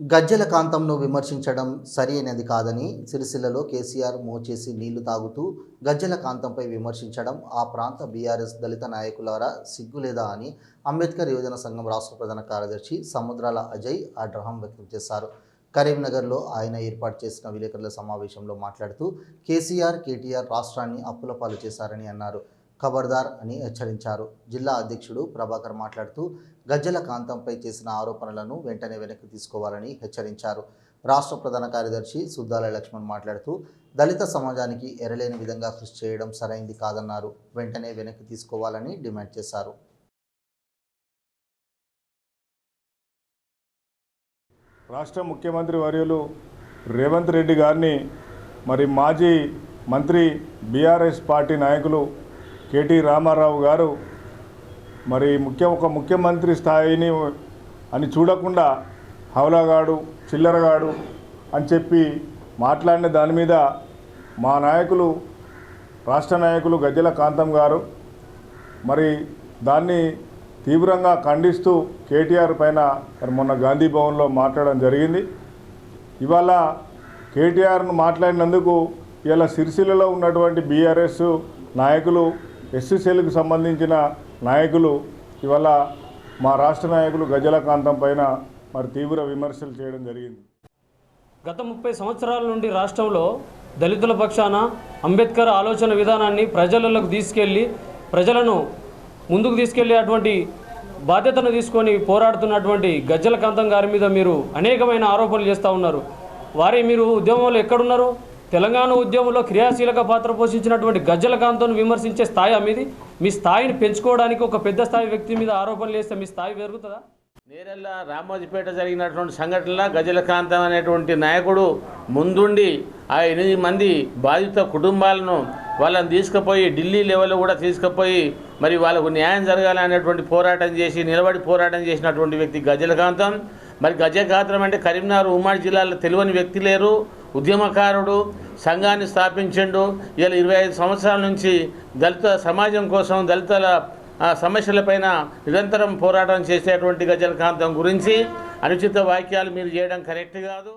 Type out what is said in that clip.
గజ్జల కాంతంను విమర్శించడం సరి కాదని సిరిసిల్లలో కేసీఆర్ మోచేసి నీళ్ళు తాగుతూ గజ్జల కాంతంపై విమర్శించడం ఆ ప్రాంత బీఆర్ఎస్ దళిత నాయకులారా సిగ్గులేదా అని అంబేద్కర్ యువజన సంఘం రాష్ట్ర ప్రధాన కార్యదర్శి సముద్రాల అజయ్ ఆగ్రహం వ్యక్తం చేశారు. కరీంనగర్లో ఆయన ఏర్పాటు చేసిన విలేకరుల సమావేశంలో మాట్లాడుతూ కేసీఆర్ కేటీఆర్ రాష్ట్రాన్ని అప్పుల పాలు చేశారని అన్నారు. ఖబర్దార్ అని హెచ్చరించారు. జిల్లా అధ్యక్షుడు ప్రభాకర్ మాట్లాడుతూ గజ్జల కాంతంపై చేసిన ఆరోపణలను వెంటనే వెనక్కి తీసుకోవాలని హెచ్చరించారు. రాష్ట్ర ప్రధాన కార్యదర్శి సుద్దాల లక్ష్మణ్ మాట్లాడుతూ దళిత సమాజానికి ఎరలేని విధంగా కృషి చేయడం సరైంది కాదన్నారు. వెంటనే వెనక్కి తీసుకోవాలని డిమాండ్ చేశారు. రాష్ట్ర ముఖ్యమంత్రి వర్యులు రేవంత్ రెడ్డి గారిని మరి మాజీ మంత్రి బీఆర్ఎస్ పార్టీ నాయకులు కేటీ రామారావు గారు మరి ముఖ్య ఒక ముఖ్యమంత్రి స్థాయిని అని చూడకుండా హౌలాగాడు చిల్లరగాడు అని చెప్పి మాట్లాడిన దాని మీద మా నాయకులు రాష్ట్ర నాయకులు గజ్జల కాంతం గారు మరి దాన్ని తీవ్రంగా ఖండిస్తూ కేటీఆర్ పైన మరి మొన్న గాంధీ భవన్లో మాట్లాడడం జరిగింది. ఇవాళ కేటీఆర్ను మాట్లాడినందుకు ఇవాళ సిరిసిల్లలో ఉన్నటువంటి బీఆర్ఎస్ నాయకులు ఎస్సీసీలకు సంబంధించిన నాయకులు ఇవాళ మా రాష్ట్ర నాయకులు గజల కాంతం పైన మరి తీవ్ర విమర్శలు చేయడం జరిగింది. గత ముప్పై సంవత్సరాల నుండి రాష్ట్రంలో దళితుల పక్షాన అంబేద్కర్ ఆలోచన విధానాన్ని ప్రజలకు తీసుకెళ్ళి ప్రజలను ముందుకు తీసుకెళ్ళేటువంటి బాధ్యతను తీసుకొని పోరాడుతున్నటువంటి గజ్జల కాంతం గారి మీద మీరు అనేకమైన ఆరోపణలు చేస్తూ ఉన్నారు. వారి మీరు ఉద్యమంలో ఎక్కడున్నారు? తెలంగాణ ఉద్యమంలో క్రియాశీలక పాత్ర పోషించినటువంటి గజ్జల కాంతోను విమర్శించే స్థాయి మీది మీ స్థాయిని పెంచుకోవడానికి ఒక పెద్ద స్థాయి వ్యక్తి మీద ఆరోపణలు చేస్తే మీ స్థాయి పెరుగుతుందా నేరెళ్ళ రామోజీపేట జరిగినటువంటి సంఘటనలో గజలకాంతం అనేటువంటి నాయకుడు ముందుండి ఆ ఎనిమిది మంది బాధిత కుటుంబాలను వాళ్ళని తీసుకుపోయి ఢిల్లీ లెవెల్లో కూడా తీసుకుపోయి మరి వాళ్ళకు న్యాయం జరగాలనేటువంటి పోరాటం చేసి నిలబడి పోరాటం చేసినటువంటి వ్యక్తి గజలకాంతం మరి గజకాంతం అంటే కరీంనగర్ ఉమ్మడి జిల్లాలో తెలియని వ్యక్తి లేరు. ఉద్యమకారుడు సంఘాన్ని స్థాపించిండు. ఇలా ఇరవై ఐదు సంవత్సరాల నుంచి దళిత సమాజం కోసం దళితుల సమస్యలపైన నిరంతరం పోరాటం చేసేటువంటి గజలకాంతం గురించి అనుచిత వాక్యాలు మీరు చేయడం కరెక్ట్ కాదు.